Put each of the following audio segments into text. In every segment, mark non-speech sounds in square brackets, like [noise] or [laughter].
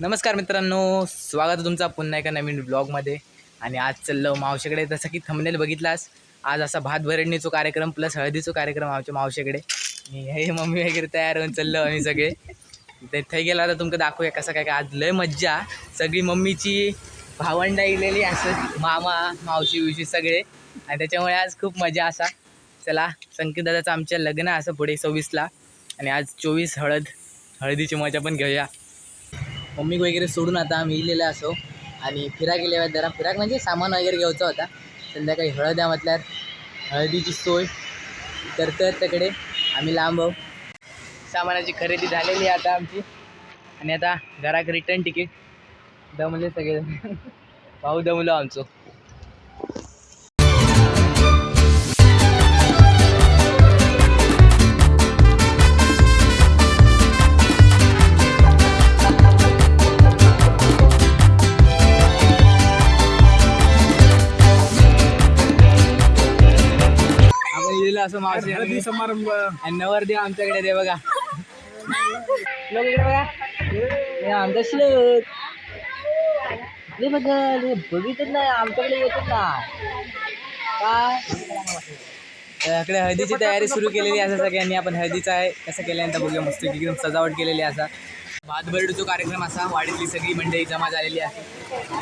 नमस्कार मित्रांनो स्वागत आहे तुमचा पुन्हा एका नवीन ब्लॉगमध्ये आणि आज चाललो मावशीकडे जसं की थंबनेल बघितलास आज असा भात भरणीचो कार्यक्रम प्लस हळदीचा कार्यक्रम आमच्या मावशीकडे. आणि हे मम्मी वगैरे तयार होऊन चाललो आम्ही सगळे. ते थंय गेला तर तुमका दाखवूया कसं काय काय. आज लय मज्जा. सगळी मम्मीची भावंडा इलेली असं मामा मावशी विवशी सगळे. आणि त्याच्यामुळे आज खूप मजा असा. चला संकेत दादाचं आमच्या लग्न असं पुढे सव्वीसला. आणि आज चोवीस हळद हळदीची मजा पण घेऊया. मम्मी वगैरे सोडून आता आम्ही इलेला असो. आणि फिरा गेल्या जरा फिराक म्हणजे सामान वगैरे घ्यायचा होता. संध्याकाळी हळद आहे म्हटल्यावर हळदीची सोय. तर तर तिकडे आम्ही लांब सामानाची खरेदी झालेली आहे आता आमची. आणि आता घराक रिटर्न तिकीट दमले सगळे [laughs] भाऊ दमलो आमचं. असं मावशी हळदी समारंभ. आणि नवरदेव आमच्याकडे दे बघा. लोक इकडे बघा. हे आमचा श्लोक हे बघा हे बघितच नाही आमच्याकडे येतच नाही. काय? इकडे हळदीची तयारी सुरू केलेली आहे सगळ्यांनी. आपण हळदीचा आहे कसं केल्यानंतर बघूया मस्त एकदम सजावट केलेली आहे असा. भातबरडूचा कार्यक्रम असा वाडीतली सगळी मंडळी जमा झालेली आहे.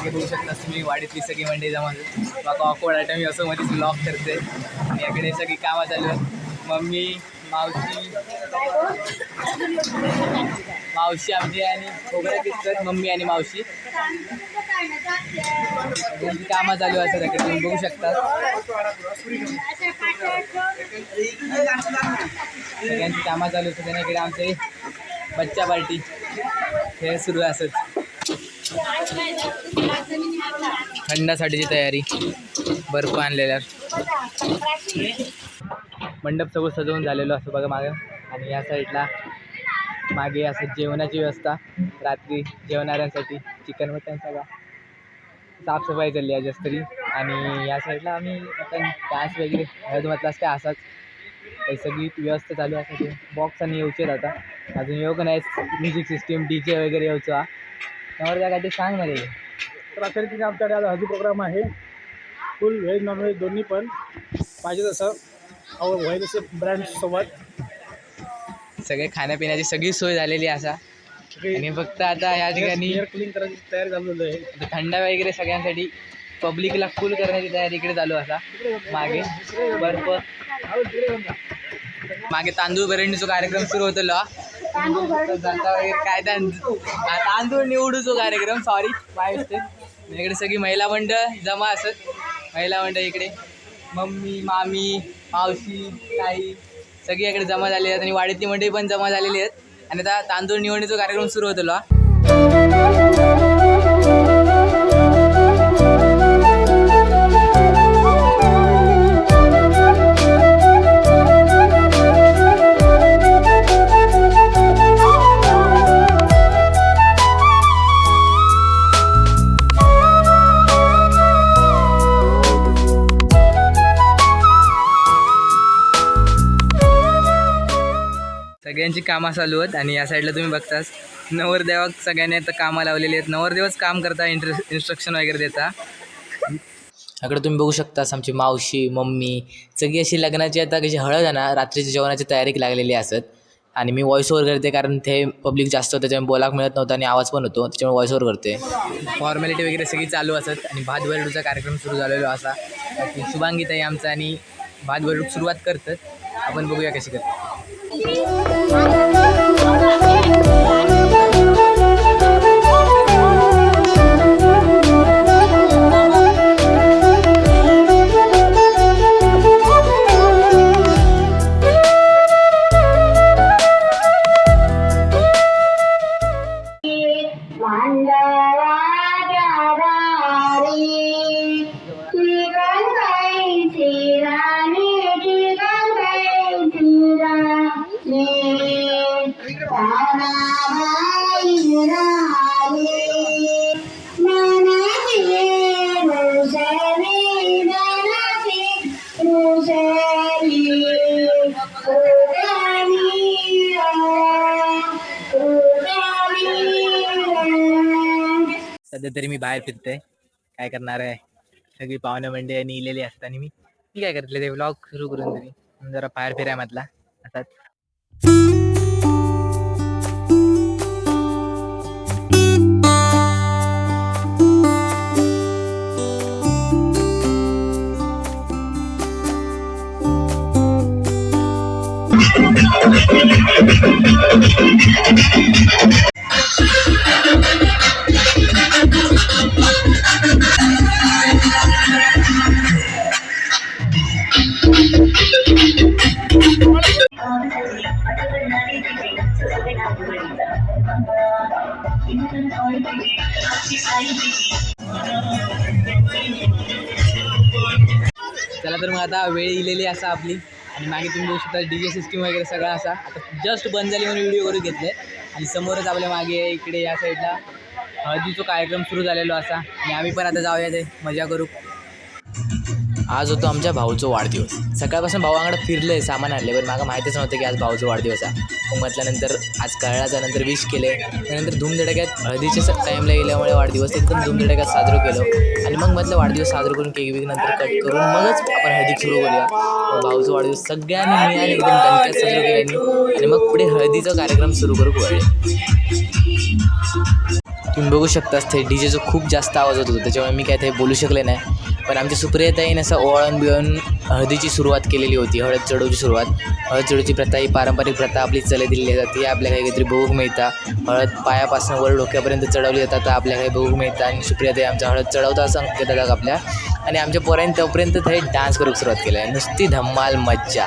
हे बघू शकता तुम्ही वाडीतली सगळी मंडळी जमा झाली बाबा ऑकवर्ड आयटम असं मध्येच ब्लॉग करते. आणि याकडे सगळी कामं चालू आहेत. मम्मी मावशी मावशी आमची आणि खोबऱ्या किचकट मम्मी आणि मावशी. कामं चालू असतात त्याकडे तुम्ही बघू शकता. सगळ्यांची कामं चालू असतात आणि इकडे आमचे बच्चा पार्टी. हे सुरू असत थंडासाठीची तयारी. बर्फ आणलेल्या. मंडप सगळं सजवून झालेलो असं बघा मागं. आणि या साईडला मागे असं जेवणाची व्यवस्था. रात्री जेवणाऱ्यांसाठी चिकन मटन सगळा. साफसफाई चालली आहे जास्त तरी. आणि या साईडला आम्ही आता डान्स वगैरे हळद म्हटलं असते असाच सगळी व्यवस्था चालू आहे. बॉक्स आणि येऊचे आता. अजून येऊ का नाही म्युझिक सिस्टीम डी जे वगैरे येऊचा त्यावर त्या काही सांग ना रे. तर अखेर तिने आमच्याकडे आज हळदी प्रोग्राम आहे. फुल व्हेज नॉनव्हेज दोन्ही पण. पाहिजे तसं. व्हेज असे ब्रँड सोबत. सगळे खाण्यापिण्याची सगळी सोय झालेली असा. आणि फक्त आता ह्या ठिकाणी एअर क्लीन करायची तयारी झालेली आहे. आता थंडा वगैरे सगळ्यांसाठी पब्लिकला फुल करण्याची तयारी इकडे चालू असा. मागे बर्फ. मागे तांदूळ भरणीचा कार्यक्रम सुरू होतो काय तांदूळ? तांदूळ निवडूचो कार्यक्रम सॉरी बाय इकडे सगळी महिला मंडळ जमा असत. महिला मंडळ इकडे. मम्मी मामी मावशी ताई सगळी इकडे जमा झाली आहेत आणि वाडीतली मंडळी पण जमा झालेली आहेत. आणि आता तांदूळ निवडणीचा कार्यक्रम सुरू होतो कामं चालू आहेत आणि या साईडला तुम्ही बघताच नवरदेवाक सगळ्यांनी आता कामं लावलेली आहेत. नवरदेवच काम करता इंटर इन्स्ट्रक्शन वगैरे देता. इकडे तुम्ही बघू शकतास आमची मावशी मम्मी सगळी अशी लग्नाची आता कशी हळद आहे ना रात्रीच्या जेवणाची तयारी लागलेली असत. आणि मी व्हॉइस ओव्हर करते कारण ते पब्लिक जास्त होतं त्याच्यामुळे बोलाक मिळत नव्हतं आणि आवाज पण होतो त्याच्यामुळे व्हॉइस ओव्हर करते. फॉर्मॅलिटी वगैरे सगळी चालू असत आणि भात भरडूचा कार्यक्रम सुरू झालेला असा. बाकी शुभांगी ताई आमचा आणि भात भरडूक सुरुवात करतात. आपण बघूया कशी करतात. 金 सध्या तरी मी बाहेर फिरते काय करणार आहे? सगळी पाहुणे मंडळी नेलेली असताना मी. मी काय करतले ते ब्लॉग सुरू करून तरी जरा बाहेर फिराय म्हटला असाच. चला तर मग आता वेळ इलेली असा आपली. आणि मागे तुम्ही बघू शकता डी जे सिस्टीम वगैरे सगळं असा. आता जस्ट बंद झाली म्हणून व्हिडिओ करून घेतले. आणि समोरच आपल्या मागे इकडे या साईडला हळदीचा कार्यक्रम सुरू झालेलो असा. आणि आम्ही पण आता जाऊया ते मजा करू. आज होतो आमच्या भाऊचं वाढदिवस. सकाळपासून भावांकडे फिरले सामान आणले पण मागं माहितीच नव्हतं की आज भाऊचं वाढदिवस आहे. मग म्हटल्यानंतर आज कळल्याच्या नंतर विश केले त्यानंतर धूमधडक्यात हळदीच्या टाईमला गेल्यामुळे वाढदिवस एकदम धूमधडक्यात साजरं केलं. आणि मग म्हटलं वाढदिवस साजरं करून केक विक नंतर कट करून मगच आपण हळदी सुरू करूया. मग भाऊचा वाढदिवस सगळ्यांनी मिळाले एकदम दणक्यात साजरं केल्याने आणि मग पुढे हळदीचा कार्यक्रम सुरू करू पडले तुम्ही बघू शकता ते डी जेचं खूप जास्त आवाज होत होता. त्याच्यामुळे मी काय ते बोलू शकले नाही. पण आमच्या सुप्रियताईने असं ओळण बिळून हळदीची सुरुवात केलेली होती हळद चढवची सुरुवात. हळद चढवची प्रथा ही पारंपरिक प्रथा आपली चले दिली जाते. आपल्या काही काहीतरी बघूक मिळता. हळद पायापासून वर डोक्यापर्यंत चढवली जातात तर आपल्या काही बघूक मिळतात आणि सुप्रियाताई आमचा हळद चढवता सांगतात दादा आपल्या. आणि आमच्या पोरांनी तोपर्यंत ते डान्स करूक सुरुवात केली. आहे नुसती धम्माल मज्जा.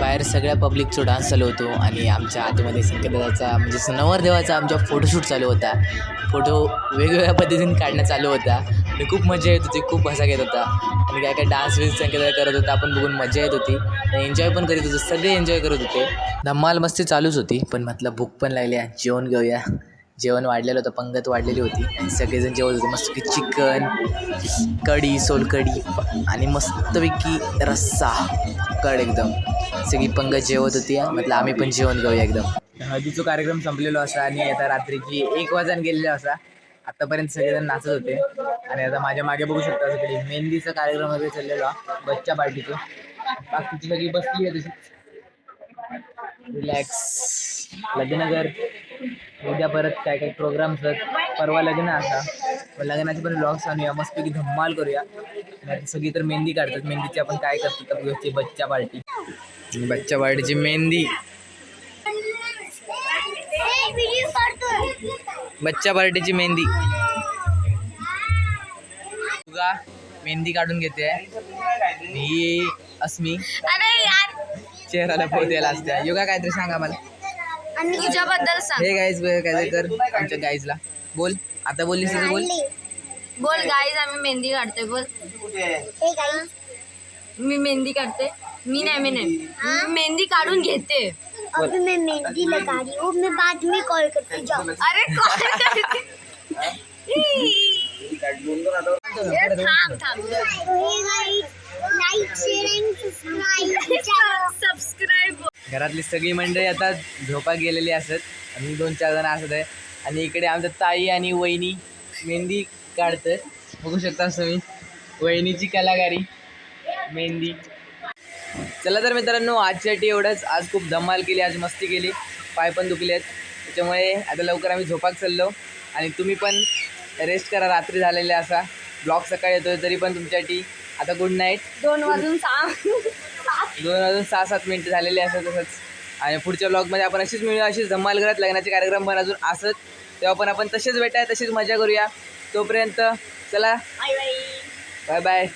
बाहेर सगळ्या पब्लिकचा डान्स चालू होतो आणि आमच्या आतमध्ये संकेतदाचा म्हणजे नवरदेवाचा आमच्या फोटोशूट चालू होता. फोटो वेगवेगळ्या पद्धतीने काढणं चालू होता. आणि खूप मजा येत होती खूप हसा घेत होता. आणि काय काय डान्स विन्स संकेत करत होता आपण बघून मजा येत होती. आणि एन्जॉय पण करीत होतो सगळे एन्जॉय करत होते. धम्माल मस्ती चालूच होती पण म्हटलं भूक पण लागली आहे, जेवण घेऊया. जेवण वाढलेलं होतं पंगत वाढलेली होती. आणि सगळेजण जेवत होते मस्त की चिकन कढी सोलकढी आणि मस्तपैकी रस्सा कड एकदम. सगळी पंगत जेवत होती म्हटलं आम्ही पण जेवण घेऊया एकदम. हळदीचा कार्यक्रम संपलेलो असा आणि आता रात्रीची एक वाजन गेलेला असा आतापर्यंत सगळेजण नाचत होते. आणि आता माझ्या मागे बघू शकता सगळे. मेहंदीचा कार्यक्रम वगैरे चाललेला बच्चा पार्टीचं. बाकीची सगळी बसली आहे तशीच रिलॅक्स लग्न कर उद्या परत काय काय प्रोग्राम्स आहेत परवा लग्न असा. पण लग्नाचे पण ब्लॉग्स आणूया मस्तपैकी धम्माल करूया. आणि आता सगळी तर मेहंदी काढतात. मेहंदीची आपण काय करतो? तर बच्चा पार्टी. बच्चा पार्टीची मेहंदी. बच्चा पार्टीची मेहंदी. तुगा मेहंदी काढून घेते. ही अस्मी. अरे यार. चेहऱ्याला पोहतेला असते. योगा काहीतरी सांगा मला. आणि तुझ्याबद्दल सांग. हे गाईज काहीतरी कर आमच्या गाईजला बोल. आता बोललीस तसं बोल. बोल गाईज आम्ही मेहंदी काढतोय बोल. मी मेहंदी काढते. मी नाही मी नाही. मी मेहंदी काढून घेते. अभी मैं मेहंदी लगा रही हूँ मैं बाद में कॉल करती जाओ। अरे कॉल सबस्क्राईब सबस्क्राईब घरातली सगळी मंडळी आता झोपा गेलेली असत. आणि दोन चार जण असत आहे. आणि इकडे आमच्या ताई आणि वहिनी मेहंदी काढतात. बघू शकता तुम्ही. वहिनीची कलाकारी मेहंदी. चला तर मित्रांनो आजसाठी एवढंच. आज खूप धमाल केली आज मस्ती केली. पाय पण दुखले आहेत त्याच्यामुळे आता लवकर आम्ही झोपाक चाललो. आणि तुम्ही पण रेस्ट करा रात्री झालेले असा. ब्लॉग सकाळी येतोय तरी पण तुमच्यासाठी आता गुड नाईट दोन वाजून सहा. दोन वाजून सहा सात मिनटं झालेले असं तसंच. आणि पुढच्या ब्लॉगमध्ये आपण अशीच मिळूया अशीच धम्माल करत लग्नाचे कार्यक्रम पण अजून असत. तेव्हा पण आपण तसेच भेटाय तशीच मजा करूया. तोपर्यंत चला. Bye bye. Bye bye